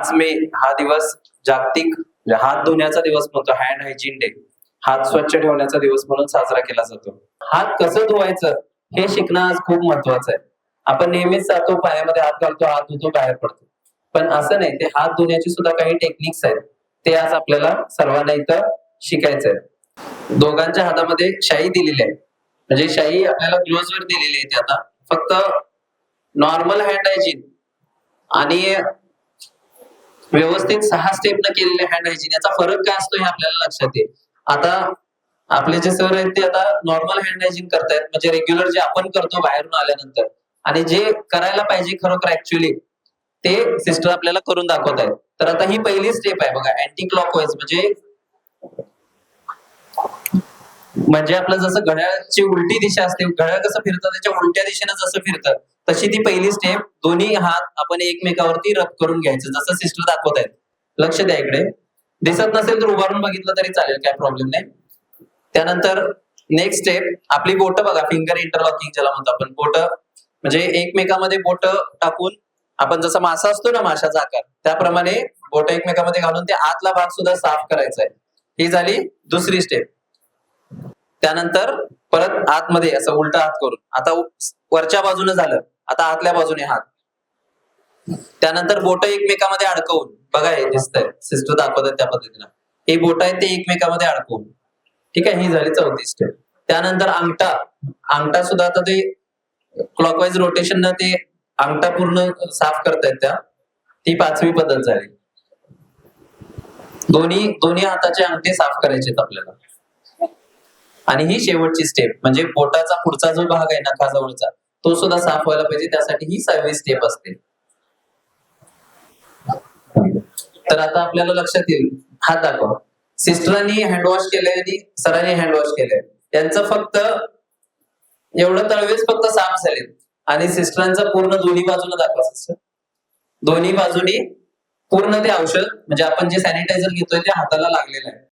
पाच मे हा दिवस जागतिक हात धुण्याचा दिवस म्हणतो हँड हायजीन डे हात स्वच्छ ठेवण्याचा दिवस म्हणून साजरा केला जातो. हात कसं धुवायचं हे शिकणं आज खूप महत्वाचं आहे. आपण नेहमीच जातो पाण्यामध्ये हात घालतो हात धुतो बाहेर पडतो. पण असं नाही ते हात धुण्याची सुद्धा काही टेक्निक्स आहेत. ते आज आपल्याला सर्वांना इथं शिकायचं आहे. दोघांच्या हातामध्ये शाई दिलेली आहे. म्हणजे शाई आपल्याला ग्लोव्ह वर दिलेली आहे ती आता. फक्त नॉर्मल हँड हायजीन आणि व्यवस्थित सहा स्टेप न हँड हायजीन याचा फरक काय असतो हे आपल्याला लक्षात येईल. आता आपले जे सर आहेत ते आता नॉर्मल हँड हायजीन करतायत. म्हणजे रेग्युलर जे आपण करतो बाहेरून आल्यानंतर. आणि जे करायला पाहिजे खरोखर ऍक्च्युली ते सिस्टर आपल्याला करून दाखवत आहेत तर आता ही पहिली स्टेप आहे बघा अँटी क्लॉकवाईज म्हणजे म्हणजे आपलं जसं घड्याळची उलटी दिशा असते घड्याळ कसं फिरतं त्याच्या उलट्या दिशेनं जसं फिरतं तशी ती पहिली स्टेप दोन्ही हात आपण एकमेकावरती रब करून घ्यायचं जसं सिस्टर दाखवत आहेत लक्ष द्या इकडे. दिसत नसेल तर उभारून बघितलं तरी चालेल काय प्रॉब्लेम नाही. त्यानंतर नेक्स्ट स्टेप आपली बोट बघा फिंगर इंटरलॉकिंग ज्याला म्हणतो आपण. बोट म्हणजे एकमेकामध्ये बोट टाकून आपण जसा मासा असतो ना माशाचा आकार त्याप्रमाणे बोट एकमेकामध्ये घालून ते आतला भाग सुद्धा साफ करायचा आहे. ही झाली दुसरी स्टेप त्यानंतर परत आतमध्ये असं उलटा हात करून. आता वरच्या बाजूने झालं. आता आतल्या बाजूने हात. त्यानंतर बोट एकमेकामध्ये अडकवून बघा हे दिसतंय. सिस्टर दाखवतात त्या पद्धतीनं. हे बोट आहेत ते एकमेकामध्ये अडकवून. ठीक आहे ही झाली चौथी स्टेप त्यानंतर अंगठा. अंगठा सुद्धा आता ते क्लॉकवाईज रोटेशन न ते अंगठा पूर्ण साफ करतायत त्या. ती पाचवी पद्धत झाली. दोन्ही दोन्ही हाताचे अंगठे साफ करायचे आपल्याला. आणि ही शेवटची स्टेप म्हणजे बोटाचा पुढचा जो भाग आहे नखाजवळचा तो सुद्धा साफ व्हायला पाहिजे त्यासाठी ही सहावी स्टेप असते. तर आता आपल्याला लक्षात येईल. हात दाखवा. सिस्टरांनी हँडवॉश केलंय आणि सरांनी हँडवॉश केलंय. त्यांचं फक्त एवढं तळवेच फक्त साफ झाले आणि सिस्टरांचा पूर्ण दोन्ही बाजूने दाखवा सिस्टर. दोन्ही बाजूनी पूर्ण ते औषध म्हणजे आपण जे सॅनिटायझर घेतोय ते हाताला लागलेलं आहे.